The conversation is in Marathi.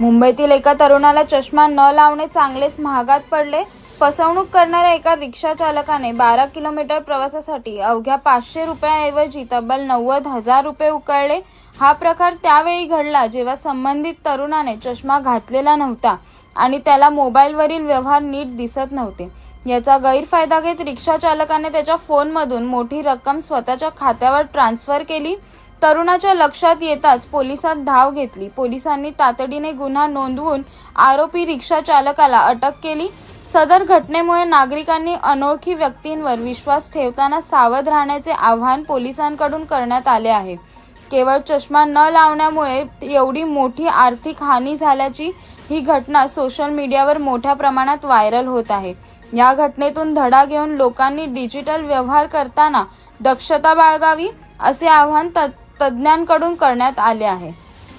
मुंबईतील एका तरुणाला चष्मा न लावणे चांगलेच महागात पडले. फसवणूक करणाऱ्या एका रिक्षा चालकाने बारा किलोमीटर प्रवासासाठी अवघ्या पाचशे रुपयाऐवजी तब्बल नव्वद हजार रुपये उकळले. हा प्रकार त्यावेळी घडला जेव्हा संबंधित तरुणाने चष्मा घातलेला नव्हता आणि त्याला मोबाईलवरील व्यवहार नीट दिसत नव्हते. याचा गैरफायदा घेत रिक्षा चालकाने त्याच्या फोनमधून मोठी रक्कम स्वतःच्या खात्यावर ट्रान्सफर केली. तरुणाच्या लक्षात येताच पोलिसात धाव घेतली. पोलिसांनी तातडीने गुन्हा नोंदवून आरोपी रिक्षा चालकाला अटक केली. सदर घटनेमुळे नागरिकांनी अनोळखी व्यक्तींवर विश्वास ठेवताना सावध राहण्याचे आवाहन पोलिसांकडून करण्यात आले आहे. केवळ चष्मा न लावण्यामुळे एवढी मोठी आर्थिक हानी झाल्याची ही घटना सोशल मीडियावर मोठ्या प्रमाणात व्हायरल होत आहे. या घटनेतून धडा घेऊन लोकांनी डिजिटल व्यवहार करताना दक्षता बाळगावी असे आव्हान तज्ज्ञांकडून करण्यात आले आहे.